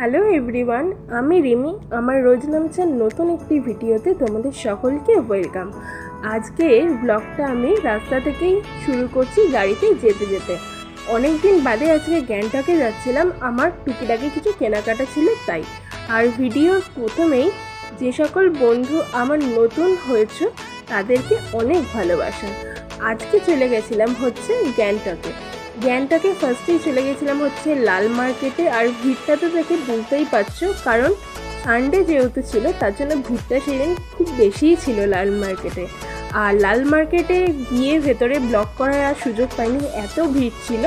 Hello everyone, আমি রিমি। আমার রোজ নামছেন নতুন একটি ভিডিওতে তোমাদের সকলকে ওয়েলকাম। আজকের ব্লগটা আমি রাস্তা থেকেই শুরু করছি গাড়িতে যেতে যেতে। অনেক দিন বাদে আজকে গ্যাংটকে যাচ্ছিলাম, আমার টুকিটাকি কিছু কেনাকাটা ছিল তাই। আর ভিডিওর প্রথমেই যে সকল বন্ধু আমার নতুন হয়েছে, তাদেরকে অনেক ভালোবাসা। আজকে চলে গেছিলাম হচ্ছে গ্যাংটকে। গ্যাংটকে ফার্স্টেই চলে গেছিলাম হচ্ছে লাল মার্কেটে, আর ভিড়টা তো দেখে বুঝতেই পারছ, কারণ সানডে যেহেতু ছিল, তার জন্য ভিড়টা সেদিন খুব বেশিই ছিল লাল মার্কেটে। আর লাল মার্কেটে গিয়ে ভেতরে ব্লক করার আর সুযোগ পাইনি, এত ভিড় ছিল।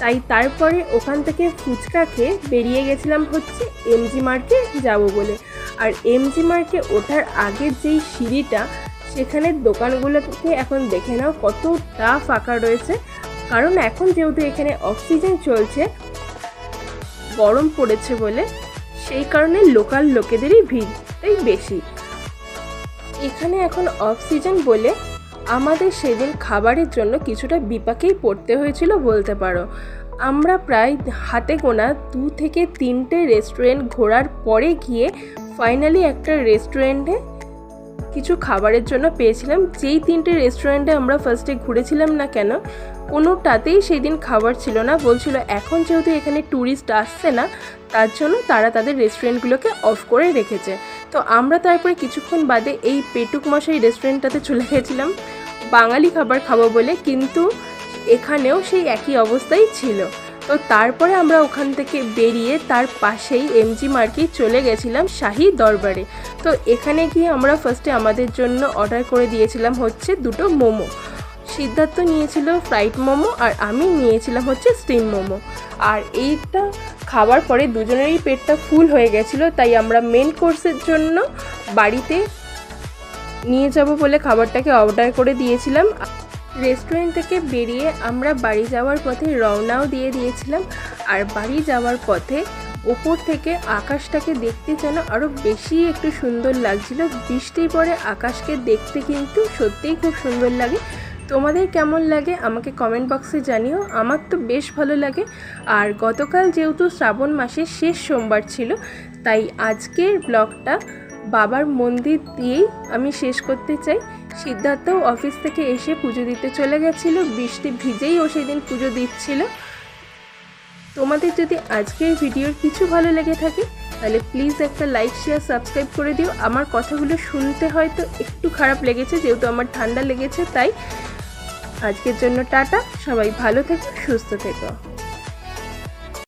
তাই তারপরে ওখান থেকে ফুচকা খেয়ে বেরিয়ে গেছিলাম হচ্ছে এমজি মার্কে যাব বলে। আর এমজি মার্কে ওঠার আগের যেই সিঁড়িটা, সেখানের দোকানগুলোকে এখন দেখে নাও কতটা ফাঁকা রয়েছে। কারণ এখন যেহেতু এখানে অক্সিজেন চলছে, গরম পড়েছে বলে, সেই কারণে লোকাল লোকেদেরই ভিড়টাই বেশি। এখানে এখন অক্সিজেন বলে আমাদের সেদিন খাবারের জন্য কিছুটা বিপাকেই পড়তে হয়েছিল বলতে পারো। আমরা প্রায় হাতে গোনা দু থেকে তিনটে রেস্টুরেন্ট ঘোরার পরে গিয়ে ফাইনালি একটা রেস্টুরেন্টে কিছু খাবারের জন্য পেয়েছিলাম। যেই তিনটে রেস্টুরেন্টে আমরা ফার্স্টে ঘুরেছিলাম না কেন, কোনোটাতেই সেই দিন খাবার ছিল না। বলছিল, এখন যেহেতু এখানে ট্যুরিস্ট আসছে না, তার জন্য তারা তাদের রেস্টুরেন্টগুলোকে অফ করে রেখেছে। তো আমরা তারপরে কিছুক্ষণ বাদে এই পেটুক মশাই রেস্টুরেন্টটাতে চলে গেছিলাম। বাঙালি খাবার খাব বলে, কিন্তু এখানেও সেই একই অবস্থাই ছিল। তো তারপরে আমরা ওখান থেকে বেরিয়ে তার পাশেই এমজি মার্কেট চলে গেছিলাম শাহি দরবারে। তো এখানে গিয়ে আমরা ফার্স্টে আমাদের জন্য অর্ডার করে দিয়েছিলাম হচ্ছে দুটো মোমো। সিদ্ধার্থ নিয়েছিল ফ্রাইড মোমো আর আমি নিয়েছিলাম হচ্ছে স্টিম মোমো। আর এইটা খাবার পরে দুজনেরই পেটটা ফুল হয়ে গেছিল, তাই আমরা মেন কোর্সের জন্য বাড়িতে নিয়ে যাব বলে খাবারটাকে অর্ডার করে দিয়েছিলাম। রেস্টুরেন্ট থেকে বেরিয়ে আমরা বাড়ি যাওয়ার পথে রওনাও দিয়ে দিয়েছিলাম। আর বাড়ি যাওয়ার পথে ওপর থেকে আকাশটাকে দেখতে যেন আরও বেশি একটু সুন্দর লাগছিল। বৃষ্টি পরে আকাশকে দেখতে কিন্তু সত্যিই খুব সুন্দর লাগে। তোমাদের কেমন লাগে আমাকে কমেন্ট বক্সে জানিও। আমার তো বেশ ভালো লাগে। আর গতকাল যেহেতু শ্রাবণ মাসের শেষ সোমবার ছিল, তাই আজকের ব্লগটা বাবার মন্দির দিয়েই আমি শেষ করতে চাই। সিদ্ধার্থও অফিস থেকে এসে পুজো দিতে চলে গেছিল। বৃষ্টি ভিজেই ও সেদিন পুজো দিচ্ছিল। তোমাদের যদি আজকের ভিডিওর কিছু ভালো লেগে থাকে, তাহলে প্লিজ একটা লাইক শেয়ার সাবস্ক্রাইব করে দিও। আমার কথাগুলো শুনতে হয়তো একটু খারাপ লেগেছে, যেহেতু আমার ঠান্ডা লেগেছে, তাই আজকের জন্য টাটা। সবাই ভালো থেকো, সুস্থ থেকো।